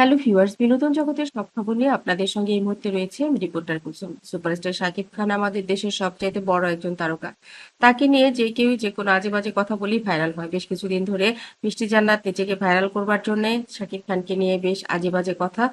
Hello viewers, বিনোদন জগতের সব খবর নিয়ে আপনাদের সঙ্গে এই মুহূর্তে রয়েছে আমি রিপোর্টার কুসুম। সুপারস্টার শাকিব খান আমাদের দেশের সবচাইতে বড় একজন তারকা। তাকে নিয়ে যে কেউই যে কোনো আজে বাজে কথা বলি ভাইরাল হয়। বেশ কিছুদিন ধরে মিষ্টি জান্নাত নিজেকে ভাইরাল করবার জন্য শাকিব খানকে নিয়ে বেশ আজে বাজে কথা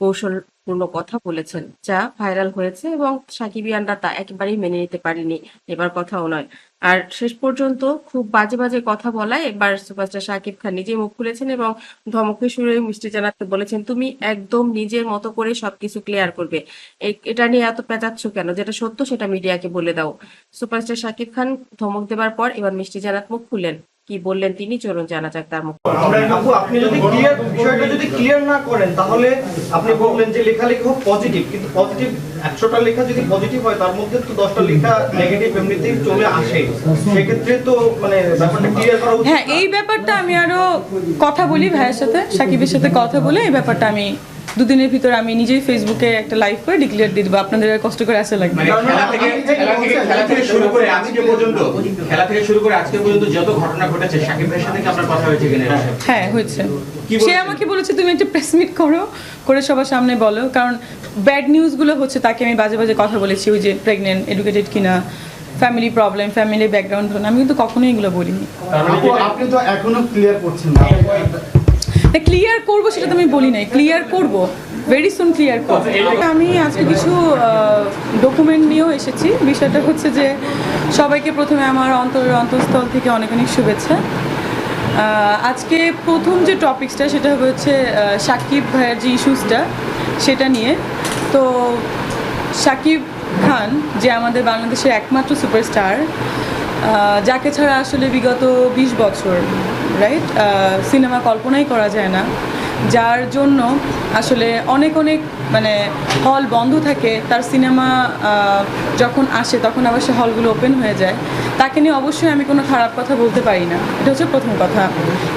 কৌশলপূর্ণ কথা বলেছেন, যা ভাইরাল হয়েছে এবং সাকিবিয়ানরা তা একেবারেই মেনে নিতে পারেনি। এবার কথাও নয়। আর শেষ পর্যন্ত খুব বাজে বাজে কথা বলায় এবার সুপারস্টার শাকিব খান নিজে মুখ খুলেছেন এবং ধমকের সুরে মিষ্টি জানাতে বলেছেন, তুমি একদম নিজের মতো করে সবকিছু ক্লিয়ার করবে। এটা নিয়ে এত পেঁচাচ্ছ কেন? যেটা সত্য সেটা মিডিয়াকে বলে দাও। সুপারস্টার শাকিব খান ধমক দেবার পর এবার মিষ্টি জানাত মুখ খুললেন। কি বললেন তিনি? চলুন জানা যাক তার মুখ আপনি যদি ক্লিয়ার বিষয়টা যদি ক্লিয়ার না করেন তাহলে আপনি বললেন যে লেখালেখি হোক পজিটিভ কিন্তু পজিটিভ একশোটা লেখা যদি পজিটিভ হয় তার মধ্যে তো দশটা লেখা নেগেটিভ এমনিতেই চলে আসে। সেক্ষেত্রে তো মানে ব্যাপারটা ক্লিয়ার করা উচিত হ্যাঁ এই ব্যাপারটা আমি আরও কথা বলি ভাইয়ের সাথে সাকিবের সাথে কথা বলে এই ব্যাপারটা আমি দুদিনের ভিতর আমি নিজেই ফেসবুকে একটা লাইভ করে ডিক্লেয়ার দিয়ে দেবো। আপনাদের আর কষ্ট করে আসা লাগবে মানে খেলা থেকে খেলা থেকে শুরু করে আজকে পর্যন্ত খেলা থেকে শুরু করে আজকে পর্যন্ত যত ঘটনা ঘটেছে সাকিব ভাইয়ের সাথে কি আপনার কথা হয়েছে কিনা? হ্যাঁ হয়েছে। সে আমাকে বলেছে তুমি একটা প্রেস মিট করো করে সবার সামনে বলো। কারণ ব্যাড নিউজগুলো হচ্ছে তাকে আমি বাজে বাজে কথা বলেছি ওই যে প্রেগনেন্ট এডুকেটেড কিনা ফ্যামিলি প্রবলেম ফ্যামিলি ব্যাকগ্রাউন্ড আমি কিন্তু কখনোই এগুলো বলিনি। আপনি তো এখনও ক্লিয়ার করছেন না। ক্লিয়ার করব সেটা তো আমি বলি নাই। ক্লিয়ার করব। ভেরি সুন ক্লিয়ার করব। আমি আজকে কিছু ডকুমেন্ট নিয়েও এসেছি। বিষয়টা হচ্ছে যে সবাইকে প্রথমে আমার অন্তরের অন্তঃস্থল থেকে অনেক অনেক শুভেচ্ছা। আজকে প্রথম যে টপিকসটা সেটা হচ্ছে সাকিব ভাইয়ের যে ইস্যুসটা সেটা নিয়ে। তো সাকিব খান, যে আমাদের বাংলাদেশের একমাত্র সুপারস্টার যাকে ছাড়া আসলে বিগত বিশ বছর রাইট সিনেমা কল্পনাই করা যায় না। যার জন্য আসলে অনেক অনেক মানে হল বন্ধ থাকে। তার সিনেমা যখন আসে, তখন আবার সে হলগুলো ওপেন হয়ে যায়। তাকে নিয়ে অবশ্যই আমি কোনো খারাপ কথা বলতে পারি না। এটা হচ্ছে প্রথম কথা।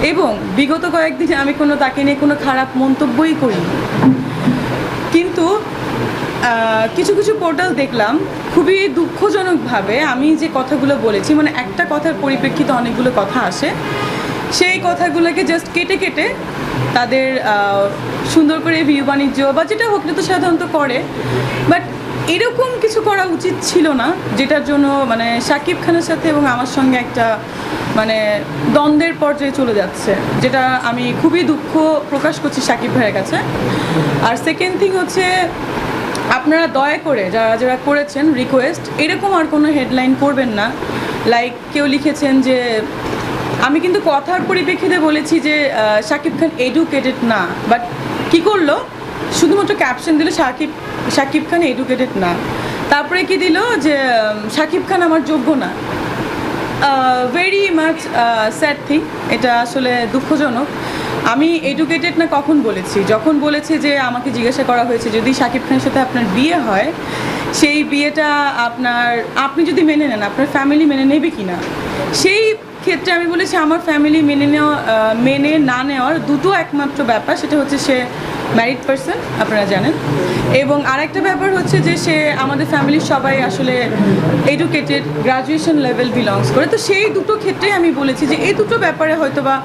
এবং বিগত কয়েকদিনে আমি কোনো, তাকে নিয়ে কোনো খারাপ মন্তব্যই করিনি। কিন্তু কিছু কিছু পোর্টাল দেখলাম, খুবই দুঃখজনকভাবে আমি যে কথাগুলো বলেছি মানে একটা কথার পরিপ্রেক্ষিতে অনেকগুলো কথা আসে, সেই কথাগুলোকে জাস্ট কেটে কেটে তাদের সুন্দর করে ভিউ বাণিজ্য বা যেটা হোক না তো সাধারণত করে বাট এরকম কিছু করা উচিত ছিল না, যেটার জন্য মানে শাকিব খানের সাথে এবং আমার সঙ্গে একটা মানে দ্বন্দ্বের পর্যায়ে চলে যাচ্ছে, যেটা আমি খুবই দুঃখ প্রকাশ করছি শাকিব ভাইয়ের কাছে। আর সেকেন্ড থিং হচ্ছে আপনারা দয়া করে যারা যারা করেছেন রিকোয়েস্ট এরকম আর কোনো হেডলাইন করবেন না। লাইক কেউ লিখেছেন যে, আমি কিন্তু কথার পরিপ্রেক্ষিতে বলেছি যে শাকিব খান এডুকেটেড না। বাট কি করল? শুধুমাত্র ক্যাপশন দিল, শাকিব শাকিব খান এডুকেটেড না। তারপরে কি দিল? যে শাকিব খান আমার যোগ্য না। ভেরি মাচ স্যাড থিং এটা আসলে দুঃখজনক। আমি এডুকেটেড না কখন বলেছি? যখন বলেছে যে আমাকে জিজ্ঞাসা করা হয়েছে, যদি শাকিব খানের সাথে আপনার বিয়ে হয়, সেই বিয়েটা আপনার, আপনি যদি মেনে নেন, আপনার ফ্যামিলি মেনে নেবে কি না সেই ক্ষেত্রে আমি বলেছি, আমার ফ্যামিলি মেনে নেওয়া মেনে না নেওয়ার দুটো একমাত্র ব্যাপার, সেটা হচ্ছে সে ম্যারিড পারসন আপনারা জানেন। এবং আরেকটা ব্যাপার হচ্ছে যে সে আমাদের ফ্যামিলির সবাই আসলে এডুকেটেড গ্রাজুয়েশন লেভেল বিলংস করে। তো সেই দুটো ক্ষেত্রেই আমি বলেছি যে এই দুটো ব্যাপারে হয়তো বা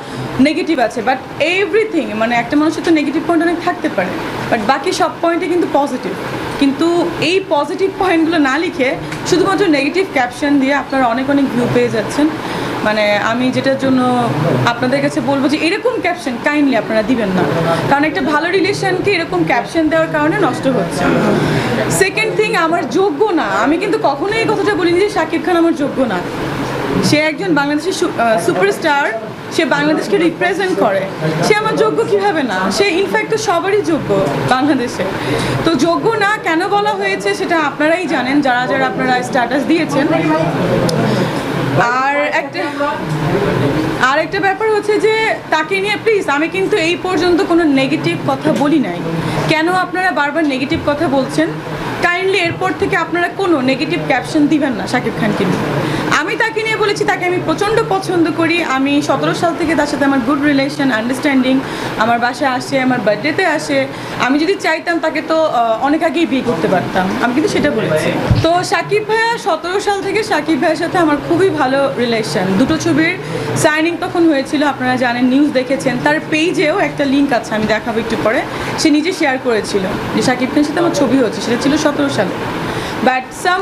নেগেটিভ আছে। বাট এভরিথিং মানে একটা মানুষের তো নেগেটিভ পয়েন্ট অনেক থাকতে পারে। বাট বাকি সব পয়েন্টে কিন্তু পজিটিভ কিন্তু এই পজিটিভ পয়েন্টগুলো না লিখে শুধুমাত্র নেগেটিভ ক্যাপশন দিয়ে আপনারা অনেক অনেক ভিউ পেয়ে যাচ্ছেন। মানে আমি যেটার জন্য আপনাদের কাছে বলব যে এরকম ক্যাপশন কাইন্ডলি আপনারা দিবেন না। কারণ একটা ভালো রিলেশনকে এরকম ক্যাপশন দেওয়ার কারণে নষ্ট হচ্ছে। সেকেন্ড থিং আমার যোগ্য না। আমি কিন্তু কখনোই এই কথাটা বলিনি যে শাকিব খান আমার যোগ্য না। সে একজন বাংলাদেশের সুপারস্টার সে বাংলাদেশকে রিপ্রেজেন্ট করে। সে আমার যোগ্য কীভাবে না? সে ইনফ্যাক্ট তো সবারই যোগ্য বাংলাদেশে। তো যোগ্য না কেন বলা হয়েছে সেটা আপনারাই জানেন। যারা যারা আপনারা স্ট্যাটাস দিয়েছেন। আর একটা আর একটা ব্যাপার হচ্ছে যে, তাকে নিয়ে প্লিজ আমি কিন্তু এই পর্যন্ত কোনো নেগেটিভ কথা বলি নাই। কেন আপনারা বারবার নেগেটিভ কথা বলছেন? কাইন্ডলি এরপর থেকে আপনারা কোনো নেগেটিভ ক্যাপশন দিবেন না, শাকিব খানকে নিয়ে। আমি তাকে নিয়ে বলেছি, তাকে আমি প্রচণ্ড পছন্দ করি। আমি সতেরো সাল থেকে তার সাথে আমার গুড রিলেশন আন্ডারস্ট্যান্ডিং আমার বাসায় আসে, আমার বার্থডেতে আসে। আমি যদি চাইতাম তাকে তো অনেক আগেই বিয়ে করতে পারতাম। আমি কিন্তু সেটা বলেছি। তো সাকিব ভাইয়া সতেরো সাল থেকে সাকিব ভাইয়ের সাথে আমার খুবই ভালো রিলেশন দুটো ছবির সাইনিং তখন হয়েছিল, আপনারা জানেন নিউজ দেখেছেন। তার পেজেও একটা লিঙ্ক আছে, আমি দেখাবো একটু পরে। সে নিজে শেয়ার করেছিল যে সাকিব খানের সাথে আমার ছবি হচ্ছে সেটা ছিল সতেরো সালে। But some